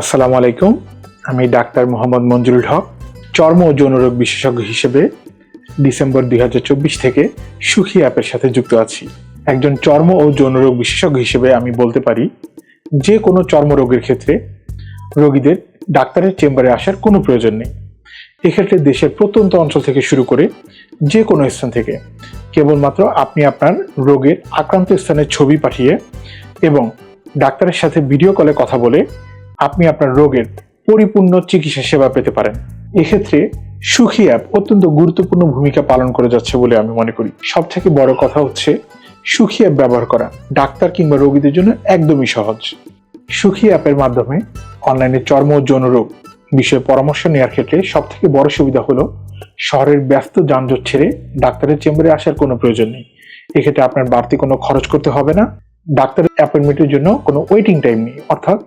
আসসালামু আলাইকুম। আমি ডাক্তার মোহাম্মদ মঞ্জুরুল হক, চর্ম ও যৌনরোগ বিশেষজ্ঞ হিসেবে ডিসেম্বর দুই চব্বিশ থেকে সুখী অ্যাপের সাথে যুক্ত আছি। একজন চর্ম ও যৌনরোগ বিশেষজ্ঞ হিসেবে আমি বলতে পারি, যে কোনো চর্মরোগের ক্ষেত্রে রোগীদের ডাক্তারের চেম্বারে আসার কোনো প্রয়োজন নেই। এক্ষেত্রে দেশের প্রত্যন্ত অঞ্চল থেকে শুরু করে যে কোনো স্থান থেকে কেবলমাত্র আপনি আপনার রোগের আক্রান্ত স্থানের ছবি পাঠিয়ে এবং ডাক্তারের সাথে ভিডিও কলে কথা বলে আপনি আপনার রোগের পরিপূর্ণ চিকিৎসা সেবা পেতে পারেন। এক্ষেত্রে সুখী অ্যাপ অত্যন্ত গুরুত্বপূর্ণ ভূমিকা পালন করে যাচ্ছে বলে আমি মনে করি। সব থেকে বড় কথা হচ্ছে সুখী অ্যাপ ব্যবহার করা। ডাক্তার কিংবা রোগীদের জন্য একদমই সহজ। সুখী অ্যাপের মাধ্যমে অনলাইনে চর্ম ও রোগ বিষয়ে পরামর্শ নেওয়ার ক্ষেত্রে সব থেকে বড় সুবিধা হলো শহরের ব্যস্ত যানজট ছেড়ে ডাক্তারের চেম্বারে আসার কোনো প্রয়োজন নেই। এক্ষেত্রে আপনার বাড়তি কোনো খরচ করতে হবে না। ডাক্তারের অ্যাপয়েন্টমেন্টের জন্য কোনো ওয়েটিং টাইম নেই। অর্থাৎ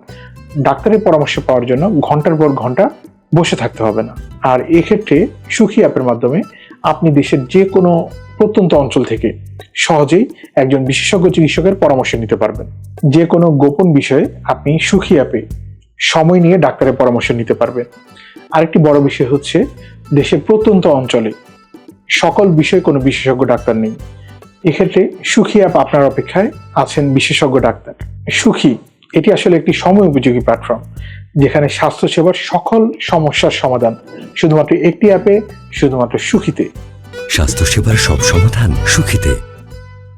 ডাক্তারের পরামর্শ পাওয়ার জন্য ঘণ্টার পর ঘণ্টা বসে থাকতে হবে না। আর এক্ষেত্রে সুখী অ্যাপের মাধ্যমে আপনি দেশের যে কোনো প্রত্যন্ত অঞ্চল থেকে সহজেই একজন বিশেষজ্ঞ চিকিৎসকের পরামর্শ নিতে পারবেন। যে কোনো গোপন বিষয়ে আপনি সুখী অ্যাপে সময় নিয়ে ডাক্তারের পরামর্শ নিতে পারবেন। আরেকটি বড় বিষয় হচ্ছে দেশের প্রত্যন্ত অঞ্চলে সকল বিষয়ে কোনো বিশেষজ্ঞ ডাক্তার নেই। এক্ষেত্রে সুখী অ্যাপ আপনার অপেক্ষায় আছেন বিশেষজ্ঞ ডাক্তার। সুখী এটি আসলে একটি সময় উপযোগী প্ল্যাটফর্ম যেখানে স্বাস্থ্যসেবার সকল সমস্যার সমাধান শুধুমাত্র একটি অ্যাপে শুধুমাত্র সুখীতে। স্বাস্থ্যসেবার সব সমাধান সুখীতে।